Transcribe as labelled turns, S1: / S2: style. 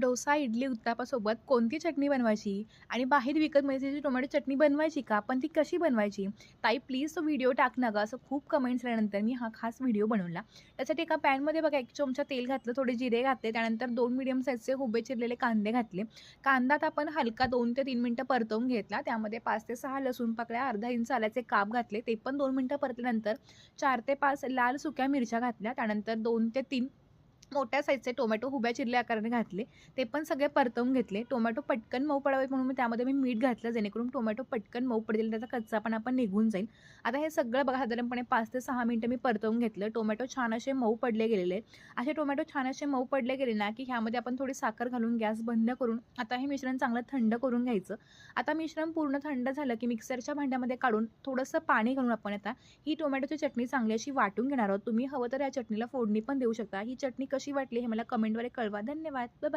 S1: डोसा, इडली, उत्तापासोबत कोणती चटणी बनवायची आणि बाहेर विकत मिळते टोमॅटो चटणी बनवायची का? पण ती कशी बनवायची? ताई प्लीज तो व्हिडिओ टाक ना गं, असं खूप कमेंट्स आल्यानंतर मी हा खास व्हिडिओ बनवला. त्यासाठी एका पॅनमध्ये बघा एक चमचा तेल घातलं, थोडे जिरे घातले, त्यानंतर दोन मिडियम साईजचे हुबे चिरलेले कांदे घातले. कांदात आपण हलका दोन ते तीन मिनटं परतवून घेतला. त्यामध्ये पाच ते सहा लसूण पाकळ्या, अर्धा इंच आल्याचे काप घातले. ते पण दोन मिनटं परतल्यानंतर चार ते पाच लाल सुक्या मिरच्या घातल्या. त्यानंतर दोन ते तीन मोठ्या साईजचे टोमॅटो हुब्या चिरल्या आकाराने घातले. ते पण सगळे परतवून घेतले. टोमॅटो पटकन मऊ पडावे म्हणून मी त्यामध्ये मी मीठ घातलं, जेणेकरून टोमॅटो पटकन मऊ पडतील, त्याचा कच्चा पण आपण निघून जाईल. आता हे सगळं बघा साधारणपणे पाच ते सहा मिनटं मी परतवून घेतलं. टोमॅटो छान असे मऊ पडले गेलेले असे टोमॅटो छान असे मऊ पडले गेले ना, की ह्यामध्ये आपण थोडी साखर घालून गॅस बंद करून आता हे मिश्रण चांगलं थंड करून घ्यायचं. आता मिश्रण पूर्ण थंड झालं, की मिक्सरच्या भांड्यामध्ये काढून थोडंसं पाणी घालून आपण आता ही टोमॅटोची चटणी चांगली अशी वाटून घेणार आहोत. तुम्ही हवं तर या चटणीला फोडणी पण देऊ शकता. ही चटणी कशी वाटली हे मला कमेंटद्वारे कळवा. धन्यवाद. बाय